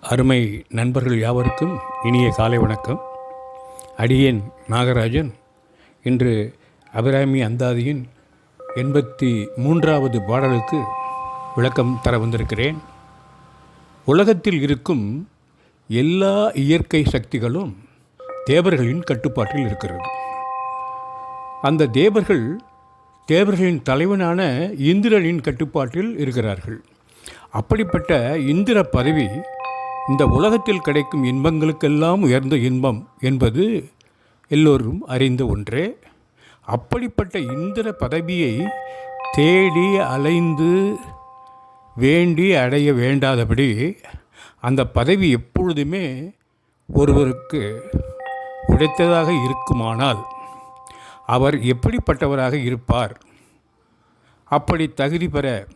அருமை நண்பர்கள் யாவருக்கும் இனிய காலை வணக்கம். அடியேன் நாகராஜன். இன்று அபிராமி அந்தாதியின் எண்பத்தி மூன்றாவது பாடலுக்கு விளக்கம் தர வந்திருக்கிறேன். உலகத்தில் இருக்கும் எல்லா இயற்கை சக்திகளும் தேவர்களின் கட்டுப்பாட்டில் இருக்கிறது. அந்த தேவர்கள் தேவர்களின் தலைவனான இந்திரனின் கட்டுப்பாட்டில் இருக்கிறார்கள். அப்படிப்பட்ட இந்திர பதவி இந்த உலகத்தில் கிடைக்கும் இன்பங்களுக்கெல்லாம் உயர்ந்த இன்பம் என்பது எல்லோரும் அறிந்த ஒன்றே. அப்படிப்பட்ட இந்திர பதவியை தேடி அலைந்து வேண்டி அடைய வேண்டாதபடி அந்த பதவி எப்பொழுதுமே ஒருவருக்கு உடைத்ததாக இருக்குமானால் அவர் எப்படிப்பட்டவராக இருப்பார்? அப்படி தகுதி பெற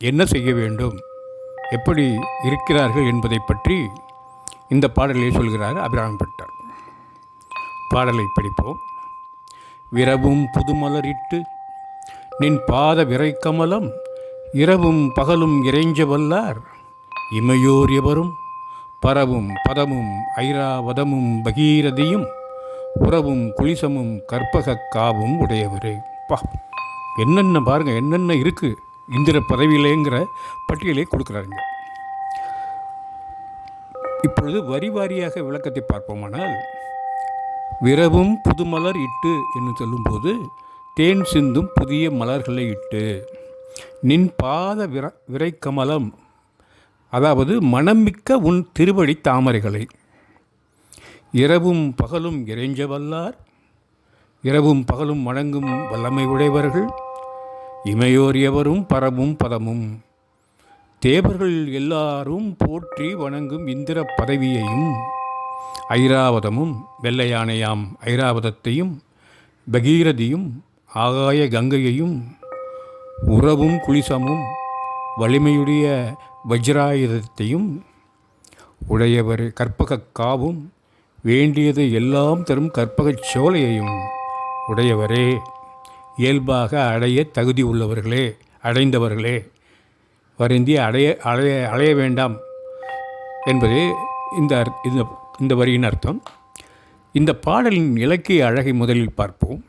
என்ன செய்ய வேண்டும்? எப்படி இருக்கிறார்கள் என்பதை பற்றி இந்த பாடலை சொல்கிறார் அபிராம பட்டர். பாடலை படிப்போம். விரவும் புதுமலரிட்டு நின் பாத விரை கமலம் இரவும் பகலும் இறைஞ்ச வல்லார் இமையோர் எவரும் பரவும் பதமும் ஐராவதமும் பகீரதியும் உறவும் குளிசமும் கற்பக காவும் உடையவரே. பா என்னென்ன பாருங்கள் என்னென்ன இருக்குது இந்திர பதவியிலேங்கிற பட்டியலை கொடுக்குறாங்க இப்பொழுது வரி வாரியாக விளக்கத்தை பார்ப்போமானால் விரவும் புதுமலர் இட்டு என்று சொல்லும்போது தேன் சிந்தும் புதிய மலர்களை இட்டு நின் பாத விர விரைக்கமலம் அதாவது மனமிக்க உன் திருவடி தாமரைகளை. இரவும் பகலும் இறைஞ்ச வல்லார் இரவும் பகலும் வணங்கும் வல்லமை உடையவர்கள் இமையோர் எவரும் பரவும் பதமும். தேவர்கள் எல்லாரும் போற்றி வணங்கும் இந்திர பதவியையும் ஐராவதமும் வெள்ளையானையாம் ஐராவதத்தையும் பகீரதியும் ஆகாய கங்கையையும் உறவும் குளிசமும் வலிமையுடைய வஜ்ராயுதத்தையும் உடையவர் கற்பகக் காவும் வேண்டியது எல்லாம் தரும் கற்பகச் சோலையையும் உடையவரே இயல்பாக அடைய தகுதி உள்ளவர்களே அடைந்தவர்களே. வருந்தி அடைய அடைய அடைய வேண்டாம் என்பதே இந்த இந்த இந்த வரியின் அர்த்தம். இந்த பாடலின் இலக்கிய அழகை முதலில் பார்ப்போம்.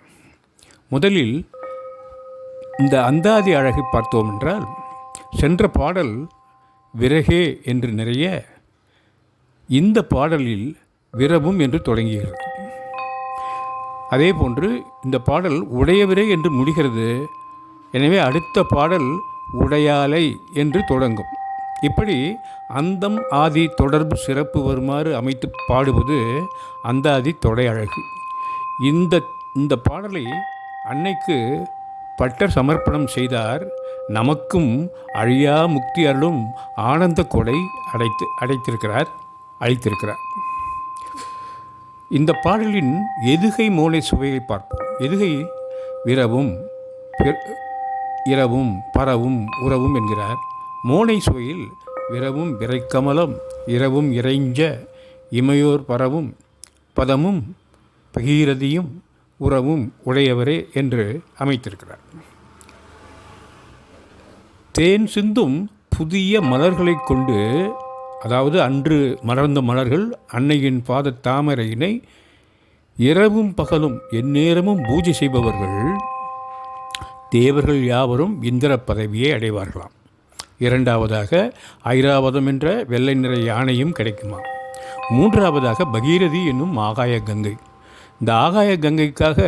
முதலில் இந்த அந்தாதி அழகை பார்த்தோம் என்றால் சென்ற பாடல் விறகே என்று நிறைய இந்த பாடலில் விரவும் என்று தொடங்குகிறது. அதே போன்று இந்த பாடல் உடையவரே என்று முடிகிறது. எனவே அடுத்த பாடல் உடையாலை என்று தொடங்கும். இப்படி அந்தம் ஆதி தொடர்பு சிறப்பு வருமாறு அமைத்து பாடுவது அந்தாதி தொடை அழகு. இந்த இந்த பாடலை அன்னைக்கு பட்டர் சமர்ப்பணம் செய்தார். நமக்கும் அழியா முக்தி அருளும் ஆனந்த கொடை அடைத்து அடைத்திருக்கிறார் அழைத்திருக்கிறார் இந்த பாடலின் எதுகை மோனை சுவையை பார்ப்போம். எதுகை? விரவும் இரவும் பரவும் உறவும் என்கிறார். மோனை சுவையில் விரவும் விரைக்கமலம் இரவும் இறைஞ்ச இமையோர் பரவும் பதமும் பகீரதியும் உறவும் உடையவரே என்று அமைத்திருக்கிறார். தேன் சிந்தும் புதிய மலர்களைக் கொண்டு அதாவது அன்று மலர்ந்த மலர்கள் அன்னையின் பாத தாமரையினை இரவும் பகலும் எந்நேரமும் பூஜை செய்பவர்கள் தேவர்கள் யாவரும் இந்திர பதவியை அடைவார்களாம். இரண்டாவதாக ஐராவதம் என்ற வெள்ளை நிற யானையும் கிடைக்குமா மூன்றாவதாக பகீரதி என்னும் ஆகாய கங்கை. இந்த ஆகாய கங்கைக்காக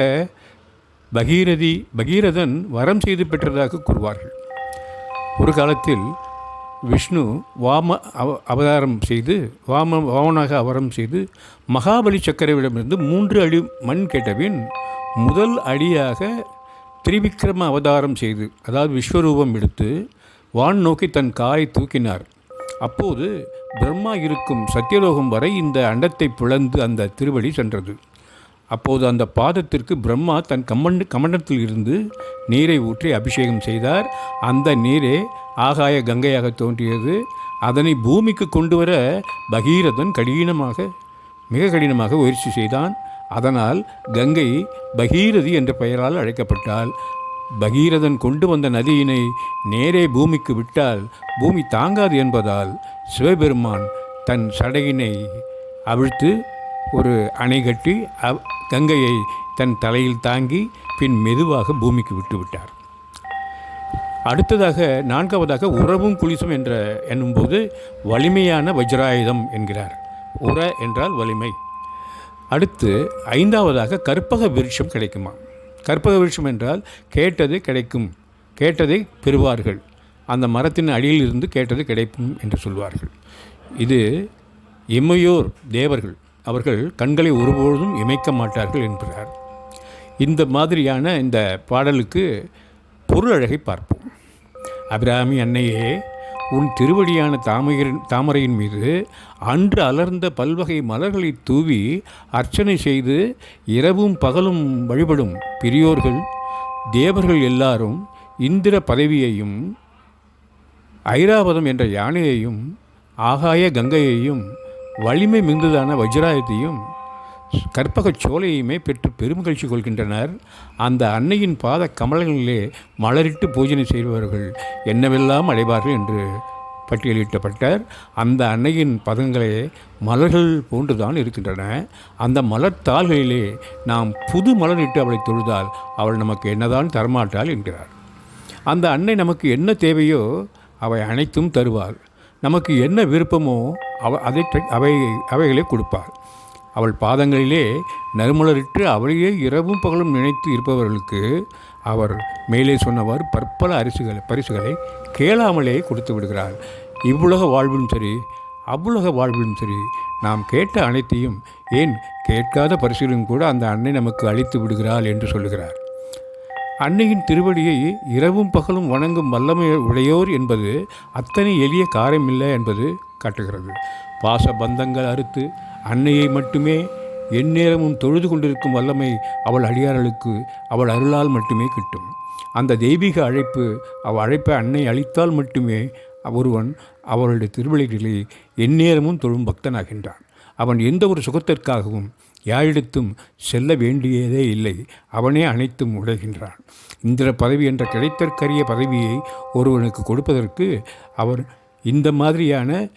பகீரதி பகீரதன் வரம் செய்து பெற்றதாக கூறுவார்கள். ஒரு காலத்தில் விஷ்ணு வாம அவ அவதாரம் செய்து வாம வாமனாக அவரம் செய்து மகாபலி சக்கரவிடமிருந்து மூன்று அடி மண் கேட்டபின் முதல் அடியாக திரிவிக்ரம அவதாரம் செய்து அதாவது விஸ்வரூபம் எடுத்து வான் நோக்கி தன் காயை தூக்கினார். அப்போது பிரம்மா இருக்கும் சத்தியலோகம் வரை இந்த அண்டத்தை பிளந்து அந்த திருவடி சென்றது. அப்போது அந்த பாதத்திற்கு பிரம்மா தன் கமண்ட கமண்டத்தில் இருந்து நீரை ஊற்றி அபிஷேகம் செய்தார். அந்த நீரே ஆகாய கங்கையாக தோன்றியது. அதனை பூமிக்கு கொண்டு வர பகீரதன் கடினமாக மிக கடினமாக முயற்சி செய்தான். அதனால் கங்கை பகீரதி என்ற பெயரால் அழைக்கப்பட்டால் பகீரதன் கொண்டு வந்த நதியினை நேரே பூமிக்கு விட்டால் பூமி தாங்காது என்பதால் சிவபெருமான் தன் சடையினை அவிழ்த்து ஒரு அணை கட்டி அவ்- கங்கையை தன் தலையில் தாங்கி பின் மெதுவாக பூமிக்கு விட்டுவிட்டார். அடுத்ததாக நான்காவதாக உறவும் குளிசும் என்ற என்னும்போது வலிமையான வஜ்ராயுதம் என்கிறார். உர என்றால் வலிமை. அடுத்து ஐந்தாவதாக கற்பக விருட்சம் கிடைக்குமா கற்பக விருட்சம் என்றால் கேட்டது கிடைக்கும். கேட்டதை பெறுவார்கள். அந்த மரத்தின் அடியில் இருந்து கேட்டது கிடைக்கும் என்று சொல்வார்கள். இது இமையோர் தேவர்கள். அவர்கள் கண்களை ஒருபொழுதும் இமைக்க மாட்டார்கள் என்கிறார் இந்த மாதிரியான இந்த பாடலுக்கு பொருள் அழகை பார்ப்போம். அபிராமி அன்னையே உன் திருவடியான தாமரையின் தாமரையின் மீது அன்று அலர்ந்த பல்வகை மலர்களை தூவி அர்ச்சனை செய்து இரவும் பகலும் வழிபடும் பெரியோர்கள் தேவர்கள் எல்லாரும் இந்திர பதவியையும் ஐராவதம் என்ற யானையையும் ஆகாய கங்கையையும் வலிமை மிகுந்ததான வஜ்ராயத்தையும் கற்பகச் சோலையுமே பெற்று பெருமகிழ்ச்சி கொள்கின்றனர். அந்த அன்னையின் பாத கமலங்களிலே மலரிட்டு பூஜனை செய்பவர்கள் என்னவெல்லாம் அடைவார்கள் என்று பட்டியலிட்டப்பட்டார். அந்த அன்னையின் பதங்களே மலர்கள் போன்றுதான் இருக்கின்றன. அந்த மலர்த்தாள்களிலே நாம் புது மலரிட்டு அவளை தொழுதால் அவள் நமக்கு என்னதான் தரமாட்டாள் என்கிறார். அந்த அன்னை நமக்கு என்ன தேவையோ அவை அனைத்தும் தருவாள். நமக்கு என்ன விருப்பமோ அவ அதை அவை அவைகளை கொடுப்பாள். அவள் பாதங்களிலே நறுமலரிட்டு அவளையே இரவும் பகலும் நினைத்து இருப்பவர்களுக்கு அவர் மேலே சொன்னவாறு பற்பல அரிசுகளை பரிசுகளை கேளாமலே கொடுத்து விடுகிறார். இவ்வுலக வாழ்விலும் சரி அவ்வுலக வாழ்விலும் சரி நாம் கேட்ட அனைத்தையும் ஏன் கேட்காத பரிசுகளும் கூட அந்த அன்னை நமக்கு அளித்து விடுகிறாள் என்று சொல்லுகிறார். அன்னையின் திருவடியை இரவும் பகலும் வணங்கும் வல்லமை உடையோர் என்பது அத்தனை எளிய காரியமில்லை என்பது காட்டுகிறது. பாச பந்தங்கள் அறுத்து அன்னையை மட்டுமே எந்நேரமும் தொழுது கொண்டிருக்கும் வல்லமை அவள் அடியார்களுக்கு அவள் அருளால் மட்டுமே கிட்டும். அந்த தெய்வீக அழைப்பு அவள் அழைப்பை அன்னை அளித்தால் மட்டுமே ஒருவன் அவளுடைய திருவள்ளிகளை எந்நேரமும் தொழும் பக்தனாகின்றான். அவன் எந்த ஒரு சுகத்திற்காகவும் யாரிடத்தும் செல்ல வேண்டியதே இல்லை. அவனே அனைத்தும் உடைகின்றான். இந்திர பதவி என்ற கிடைத்தற்கரிய பதவியை ஒருவனுக்கு கொடுப்பதற்கு அவர் இந்த மாதிரியான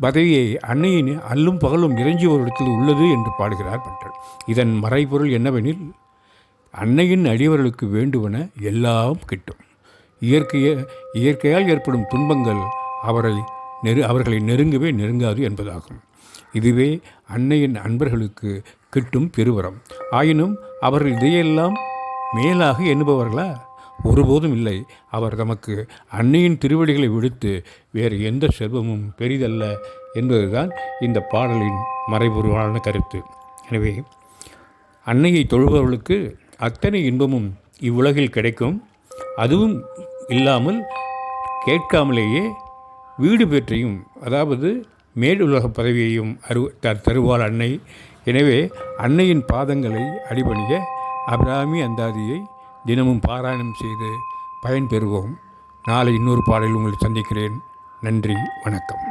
பதவியை அன்னையின் அல்லும் பகலும் இறைஞ்சி ஒரு இடத்தில் உள்ளது என்று பாடுகிறார் பட்டர். இதன் மறைபொருள் என்னவெனில் அன்னையின் அடியவர்களுக்கு வேண்டுவன எல்லாம் கிட்டும். இயற்கைய இயற்கையால் ஏற்படும் துன்பங்கள் அவரை நெரு அவர்களை நெருங்கவே நெருங்காது என்பதாகும். இதுவே அன்னையின் அன்பர்களுக்கு கிட்டும் பெருவரம். ஆயினும் அவர்கள் இதையெல்லாம் மேலாக எண்ணுபவர்களா? ஒருபோதும் இல்லை. அவர் தமக்கு அன்னையின் திருவடிகளை விடுத்து வேறு எந்த செல்வமும் பெரிதல்ல என்பதுதான் இந்த பாடலின் மறைபொருளான கருத்து. எனவே அன்னையை தொழுபவர்களுக்கு அத்தனை இன்பமும் இவ்வுலகில் கிடைக்கும். அதுவும் இல்லாமல் கேட்காமலேயே வீடு பெற்றையும் அதாவது மேலுலக பதவியையும் அரு த- தருவாள் அன்னை. எனவே அன்னையின் பாதங்களை அடிபணிய அபிராமி அந்தாதியை தினமும் பாராயணம் செய்து பயன்பெறுவோம் நாளை இன்னொரு பாடலில் உங்களை சந்திக்கிறேன். நன்றி வணக்கம்.